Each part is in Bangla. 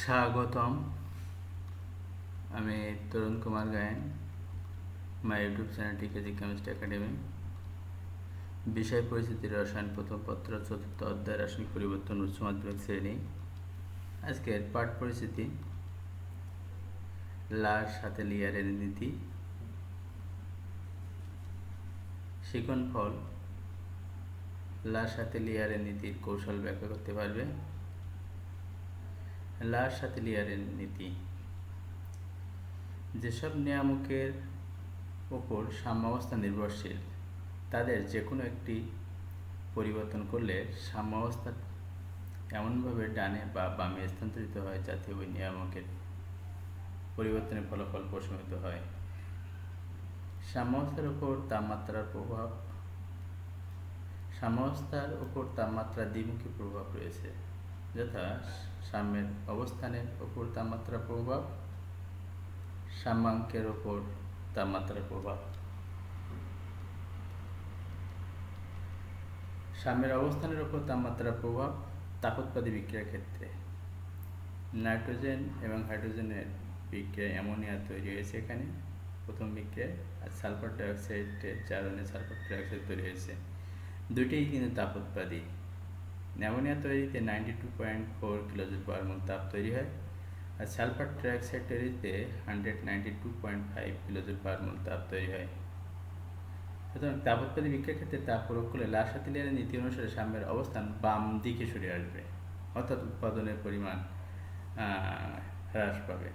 স্বাগতম। আমি তরুণ কুমার গায়েন মাই ইউটিউব চ্যানেলটি কেজি কেমিস্ট একাডেমি বিষয় পরিস্থিতি রসায়ন প্রথম পত্র, চতুর্থ অধ্যায়, রাসায়নিক পরিবর্তন, উচ্চ মাধ্যমিক শ্রেণি। আজকের পাঠ পরিস্থিতি, লার সাথে লিয়ারের নীতি। শিকন ফল, লার সাথে লিয়ারের নীতির কৌশল ব্যাখ্যা করতে পারবে। সাথেলিয়ারের নীতি। যেসব নিয়ামকের ওপর সাম্যাবস্থা নির্ভরশীল, তাদের যে কোনো একটি পরিবর্তন করলে সাম্যাবস্থা এমনভাবে ডানে বা বামে স্থানান্তরিত হয় যাতে ওই নিয়ামকের পরিবর্তনের ফলাফল প্রশমিত হয়। সাম্যাবস্থার উপর তাপমাত্রার প্রভাব, সাম্যাবস্থার উপর তাপমাত্রার দ্বিমুখী প্রভাব রয়েছে। যথা সাম্যের অবস্থানের উপর তাপমাত্রার প্রভাব সাম্যাঙ্কের ওপর তাপমাত্রার প্রভাব। সাম্যের অবস্থানের উপর তাপমাত্রার প্রভাব তাপোৎপাদী বিক্রিয়ার ক্ষেত্রে। নাইট্রোজেন এবং হাইড্রোজেনের বিক্রিয়ায় অ্যামোনিয়া তৈরি হয়েছে এখানে। প্রথম বিক্রিয়ায় আর সালফার ডাইঅক্সাইডের চারণে সালফার ডাইঅক্সাইড তৈরি হয়েছে। দুইটাই কিন্তু তাপোৎপাদী। অ্যামোনিয়া তৈরিতে ninety two point four kilojoule per mole তাপ তৈরি হয়। আর সালফার ট্রাইঅক্সাইড তৈরিতে hundred ninety two point five kilojoule per mole তাপ তৈরি হয়। সুতরাং তাপোৎপাদী বিক্রিয়ার ক্ষেত্রে তাপ প্রয়োগ করলে লাসাতিলিয়ারের নীতি অনুসারে সাম্যের অবস্থান বাম দিকে সরে আসবে। অর্থাৎ উৎপাদনের পরিমাণ হ্রাস পাবে।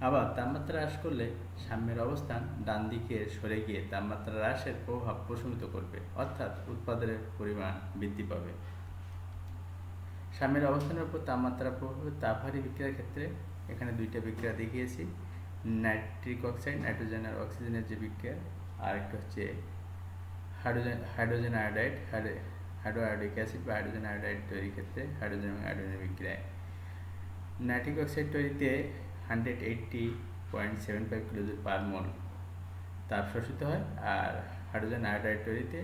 আবার তাপমাত্রা হ্রাস করলে সাম্যের অবস্থান ডান দিকে সরে গিয়ে তাপমাত্রা হ্রাসের প্রভাব প্রশমিত করবে। অর্থাৎ উৎপাদনের পরিমাণ বৃদ্ধি পাবে। সাম্যের অবস্থানের উপর তাপমাত্রা প্রভাবে তাপহারী বিক্রিয়ার ক্ষেত্রে এখানে দুইটা বিক্রিয়া দেখিয়েছি। নাইট্রিক অক্সাইড, নাইট্রোজেন আর অক্সিজেনের যে বিক্রিয়া। আর একটা হচ্ছে hydrogen hydrogen iodide, hydro iodic acid বা হাইড্রোজেন আয়োডাইড তৈরির ক্ষেত্রে হাইড্রোজেন এবং হাইড্রোজেনের বিক্রিয়ায়। নাইট্রিক অক্সাইড তৈরিতে hundred eighty point seven five kilojoule per mole তাপ শোষিত হয় আর হাইড্রোজেন আয়োডাইড তৈরিতে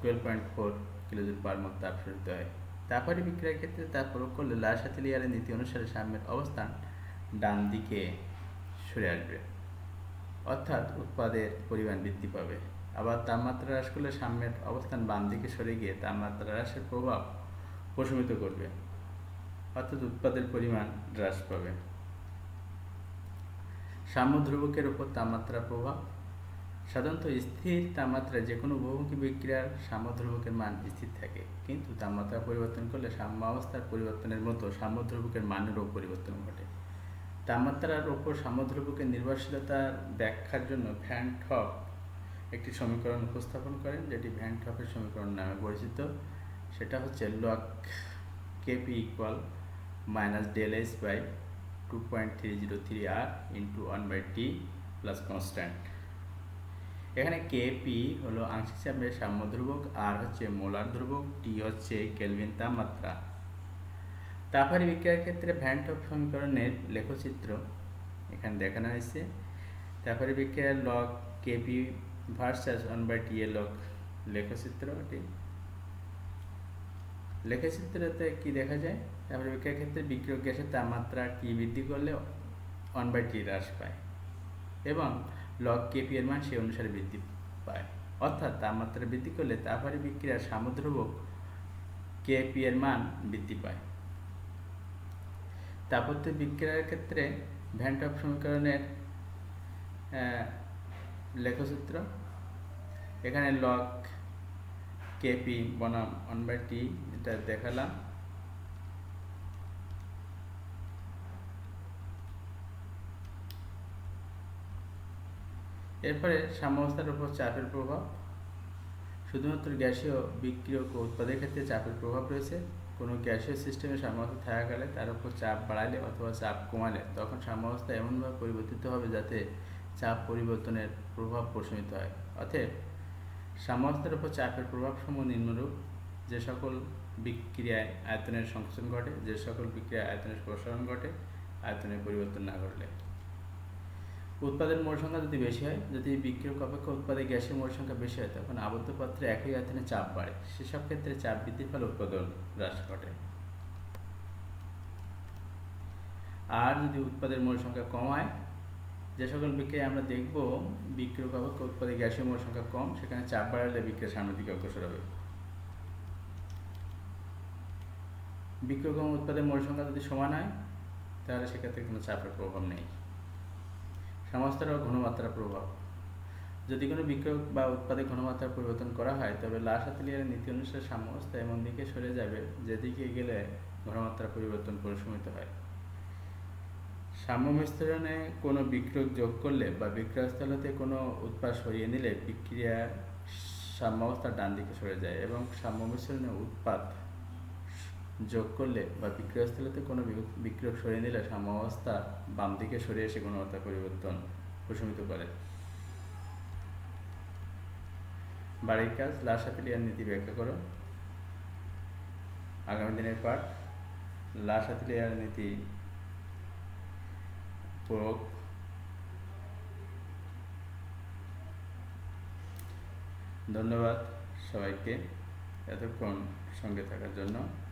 twelve point four kilojoule per mole তাপ শোষিত হয়। তাপহারী বিক্রিয়ার ক্ষেত্রে তাপ প্রয়োগ করলে লাল সাথে লিয়ারের নীতি অনুসারে সাম্যের অবস্থান ডান দিকে সরে আসবে। অর্থাৎ উৎপাদের পরিমাণ বৃদ্ধি পাবে। আবার তাপমাত্রা হ্রাস করলে সাম্যের অবস্থান বাম দিকে সরে গিয়ে তাপমাত্রা হ্রাসের প্রভাব প্রশমিত করবে। অর্থাৎ উৎপাদের পরিমাণ হ্রাস পাবে। সাম্য ধ্রুবকের উপর তাপমাত্রা প্রভাব সাধারণত স্থির তাপমাত্রায় যে কোনো বহুমুখী বিক্রিয়ার সাম্য ধ্রুবকের মান স্থির থাকে। কিন্তু তাপমাত্রা পরিবর্তন করলে সাম্য অবস্থার পরিবর্তনের মতো সাম্য ধ্রুবকের মানেরও পরিবর্তন ঘটে। তাপমাত্রার ওপর সাম্য ধ্রুবকের নির্ভরশীলতার ব্যাখ্যার জন্য ভ্যান ঠপ একটি সমীকরণ উপস্থাপন করেন, যেটি ভ্যান ঠপের সমীকরণ নামে পরিচিত। সেটা হচ্ছে log KP equal minus del S by two point three zero three R into one by T plus constant এখানে কে পি হলো আংশিক চাপের সাম্য ধ্রুবক আর হচ্ছে মোলার ধ্রুবক টি হচ্ছে কেলভিন তাপমাত্রা। তাপহারি বিক্রিয়ার ক্ষেত্রে ভ্যান্টপ সমীকরণের লেখচিত্র এখানে দেখানো হয়েছে। তাপহারি বিক্রিয়ার log KP versus one by T এর লগ লেখচিত্র এটি। লেখচিত্রতে কি দেখা যায়? তারপরে বিক্রিয়ার ক্ষেত্রে বিক্রিয়ক গ্যাসের তাপমাত্রা টি বৃদ্ধি করলে ওয়ান বাই টি হ্রাস পায়। এবং লগ কেপি এর মান সেই অনুসারে বৃদ্ধি পায়। অর্থাৎ তাপমাত্রা বৃদ্ধি করলে তাপহারী বিক্রিয়ার সামুদ্রবক কেপি এর মান বৃদ্ধি পায়। তাপত্য বিক্রিয়ার ক্ষেত্রে ভ্যান্টপ সমীকরণের লেখচিত্র। এখানে লগ কেপি বনাম ওয়ান বাই টি এটা দেখালাম। এরপরে সাম্যাবস্থার উপর চাপের প্রভাব। শুধুমাত্র গ্যাসীয় বিক্রিয়ক উৎপাদের ক্ষেত্রে চাপের প্রভাব রয়েছে। কোনো গ্যাসীয় সিস্টেমে সাম্যাবস্থা থাকাকালে তার উপর চাপ বাড়ালে অথবা চাপ কমালে তখন সাম্যাবস্থা এমনভাবে পরিবর্তিত হবে যাতে চাপ পরিবর্তনের প্রভাব প্রশমিত হয়। অতএব সাম্যাবস্থার উপর চাপের প্রভাব প্রভাবসমূহ নিম্নরূপ। যে সকল বিক্রিয়ায় আয়তনের সংকোচন ঘটে, যে সকল বিক্রিয়ায় আয়তনের প্রসারণ ঘটে, আয়তনের পরিবর্তন না ঘটলে। উৎপাদের মোট সংখ্যা যদি বেশি হয়, যদি বিক্রিয়ক অপেক্ষা উৎপাদে গ্যাসের মোট সংখ্যা বেশি হয়, তখন আবদ্ধ পাত্রে একই আয়তনে চাপ বাড়ে। সেসব ক্ষেত্রে চাপ বৃদ্ধির ফলে উৎপাদন হ্রাস ঘটে। আর যদি উৎপাদের মোল সংখ্যা কম হয়, যে সকল বিক্রিয়া আমরা দেখব বিক্রিয়ক অপেক্ষা উৎপাদে গ্যাসের মোল সংখ্যা কম, সেখানে চাপ বাড়ালে বিক্রিয়া সামনের দিকে অগ্রসর হবে। বিক্রয় কম উৎপাদের মোল সংখ্যা যদি সমান হয়, তাহলে সেক্ষেত্রে কোনো চাপের প্রভাব নেই। সমস্তার ও ঘনমাত্রার প্রভাব। যদি কোনো বিক্রয় বা উৎপাদে ঘনমাত্রার পরিবর্তন করা হয়, তবে লাশ আতলিয়ার নীতি অনুসারে সাম্যাবস্থা এমন দিকে সরে যাবে, যেদিকে গেলে ঘনমাত্রার পরিবর্তন পরিসীমিত হয়। সাম্য মিশ্রণে কোনো বিক্রয় যোগ করলে বা বিক্রয়স্থল হতে কোনো উৎপাদ সরিয়ে নিলে বিক্রিয়া সাম্যাবস্থার ডান দিকে সরে যায় এবং সাম্য মিশ্রণে উৎপাদ যোগ করলে বা বিক্রয়স্থলতে কোনো বিক্রয় সরিয়ে নিলে সাম্যাবস্থা বাম দিকে সরে এসে গুণবত্তা পরিবর্তন প্রশমিত করে। বাড়ির কাজ, লাশ আপিলিয়ার নীতি ব্যাখ্যা করো। আগামী দিনের পাঠ, লাশ আপিলিয়ার নীতি প্রয়োগ। ধন্যবাদ সবাইকে এতক্ষণ সঙ্গে থাকার জন্য।